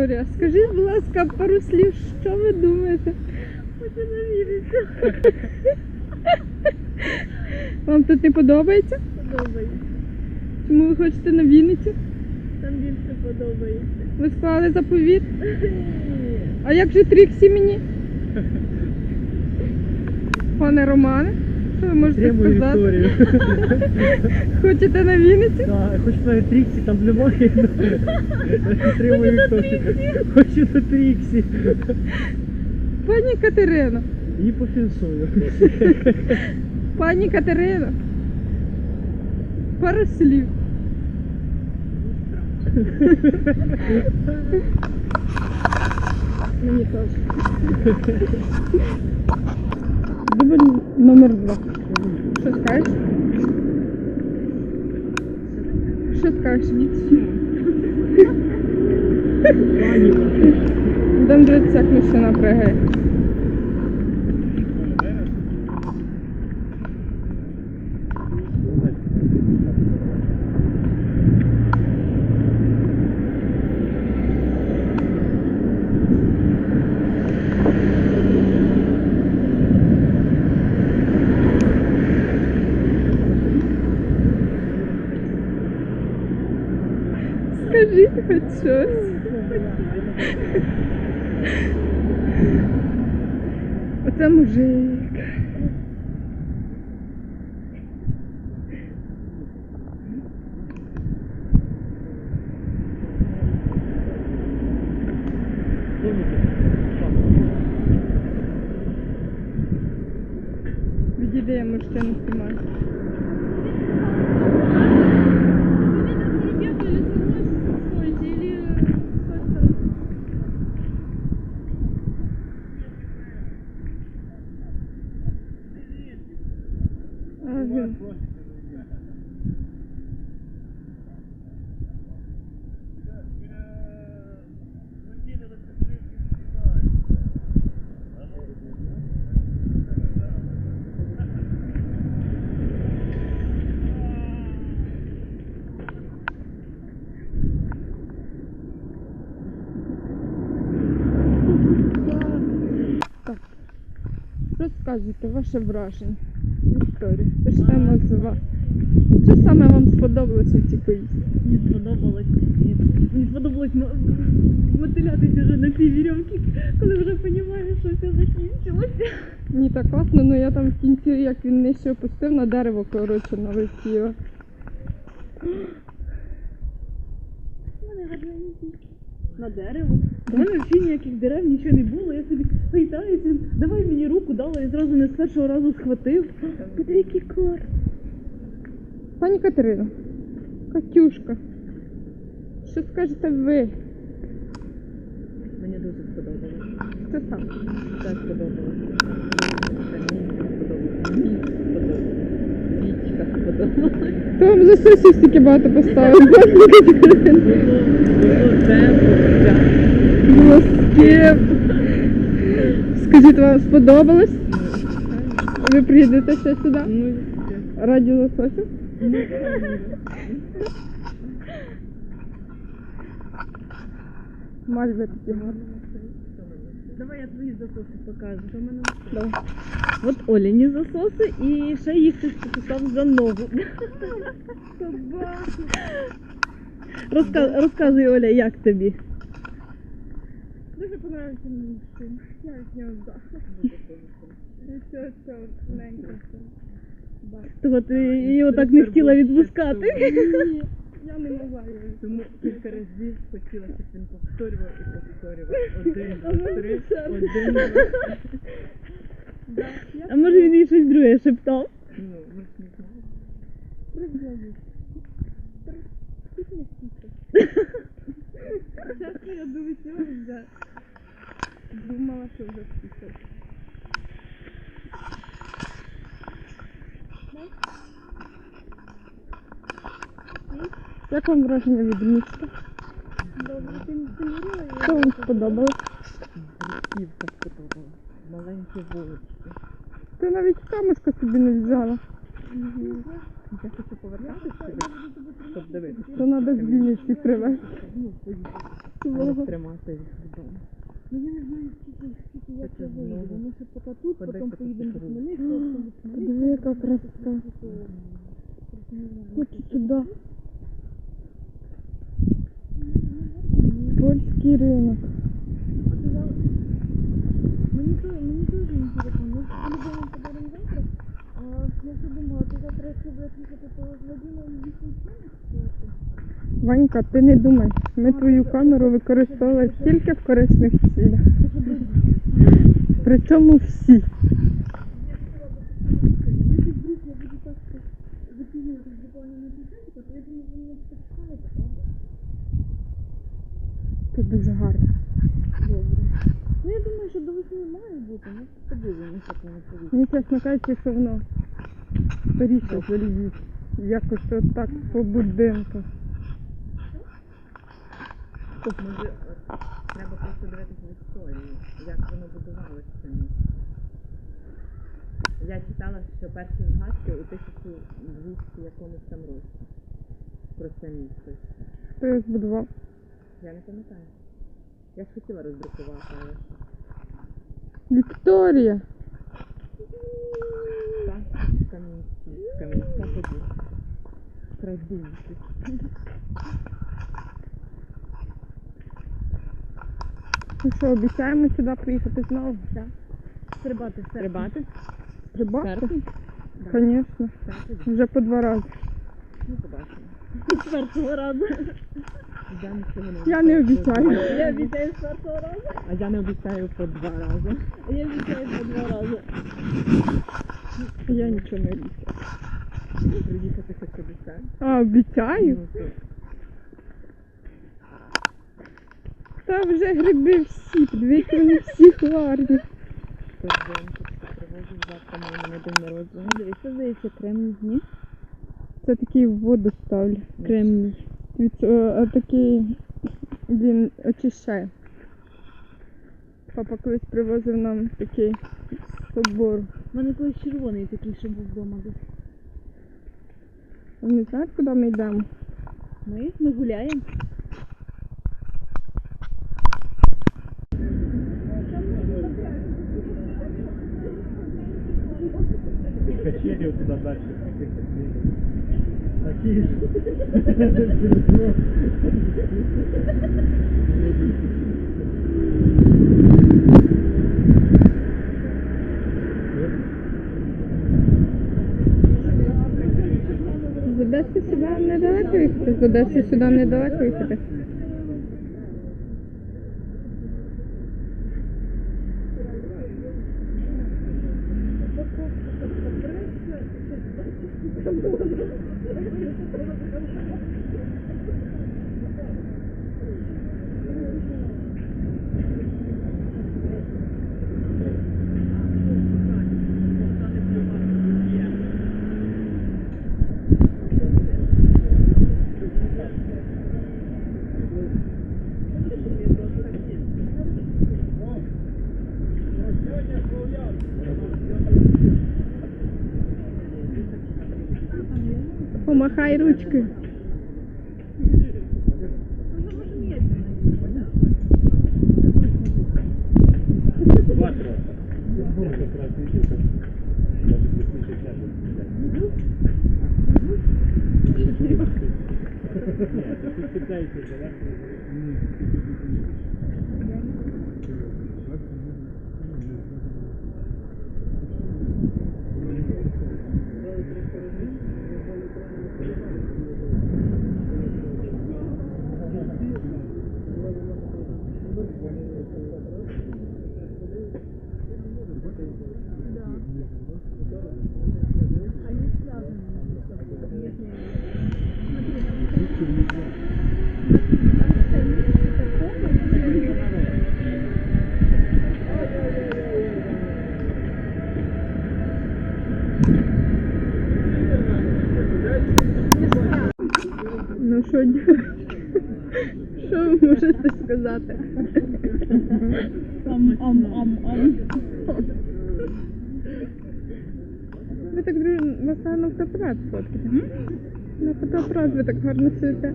Вікторія, скажіть, будь ласка, пару слів, що ви думаєте? Хочу не вірити. Вам тут не подобається? Подобається. Чому ви хочете на Вінницю? Там більше подобається. Ви склали заповіт? Ні. А як же Тріксі мені? Пане Романе, ви можете Підтримую сказати? Вікторію. Хочете на Вінницю? Так, хоч на Тріксі там немає. Підтримую Вікторію. Хочу до Тріксі. Пані Катерина, І пофінсую. пані Катерина. Пару слів. Мені теж. Дубль номер два. Що скажеш? Що скажеш? Будемо дивитися, як машина пригає. Скажіть хоч щось. Оце мужик. Відійде я мужчину знімаю. Ага. Так. Розказуйте ваше враження. Вікторія, почнемо з вас. Що саме вам сподобалося в цій поїздці? Мені сподобалось. Мені сподобалось мотилятися вже на цій вірьовці, коли вже розумієш, що все закінчилося. Мені так класно, але я там в кінці, як він нижче опустив, на дерево, коротше, налетіло. Мене гарненький. На дерево. У мене взагалі ніяких дерев, нічого не було. Я собі гайтаюся, давай мені руку дала і зразу не з першого разу схватив. Який клас. Пані Катерина, Катюшка, що скажете ви? Мені дуже сподобалось. Це сам. Так сподобалось. Мені сподобалось. Вічка сподобалась. То вам за сосів стільки багато поставив. Пані Катерина. Було тепло. Було скіп. Скажіть, вам сподобалось? Ви приїдете ще сюди? Ну, Раді лососів? Мальви такі гарні. Давай я твої засоси покажу. В мене Давай. От Оляні засоси і ще їх хтось покусав за ногу. Розка... Розказуй, Оля, як тобі? Дуже подобається мені шум. Я з нього здохла. Все, все, все. Того ти його так не хотіла відпускати. Я не могла його. Тому кілька разів хотіла, щоб він повторював і повторював. Один, два, три, один, два. Да, я А може він їй щось друге шептав? Ну, ми ж не знаємо. приблизно. Чесно, я до цього вже думала, що вже списав. Як вам враження від міста? Добре, ти не Що вам сподобалось? Бруківка. Маленькі вулички. Ти навіть камушка собі не взяла. Я хочу повертатися щоб дивитися. То треба з Вінниці привезти. Ну, поїхали. тримати їх вдома. Ну я не знаю, скільки, скільки я Це це вийду. Ми ще поки тут, потім поїдемо до. Хмельницького, потім до Хмельницького. яка краса. Хочу туди. Польський ринок. Мені дуже інтересно. Ми Любов'ю поговоримо завтра. Я думала, ти завтра, якщо будеш їхати, вісім Ванька, ти не думай. Ми твою камеру використовуємо тільки в корисних цілях. Причому всі. Якщо вдруг я буду так запізнюватися з доповненням пісенька, то я думаю, ви мене почекаєте, правда? Тут дуже гарно. Добре. Ну я думаю, що до весни має бути, ну подивимося, як воно повітря. Мені чесно кажучи, що воно скоріше залізть. Якось отак по будинках. Може, треба просто дивитися в історію, як воно будувалося це місто. Я читала, що перші згадки у 1200 якомусь там році про це місто. Хто його збудував? Я не пам'ятаю. Я ж хотіла роздрукувати, але Вікторія. так, камінці, камінця тоді. Крадінці. Ну що, обіцяємо сюди приїхати знову? Так. Стрибати. Рибати? Прибати? Серпні? Звісно. Так. Вже по два рази. Ну, побачимо. Четвертого разу. Я нічого не Я не обіцяю. Я обіцяю з першого разу, А я не обіцяю по два рази. а я обіцяю по два рази. Я нічого не обіцяю. Приїхати хоч обіцяю. А, обіцяю? Ну, то Та вже гриби всі, подивіться, вони всі привозив завтра на день народження. Дивіться, здається, кремні дні. Це такий в воду ставлю. Кремній. Від, е, такий він очищає. Папа колись привозив нам такий собор. У мене колись червоний такий, що був вдома десь. Ви не знаєте, куди ми йдемо? Ми, ми гуляємо. Качелі туди далі. Такі ж. З Одеси сюди недалеко їхати? З Одеси сюди недалеко? すごい。Помахай ручкою. Ну що? Що ви можете сказати? Ви так друже, вас на фотоапарат сфоткати. На фотоапарат ви так гарно сидите.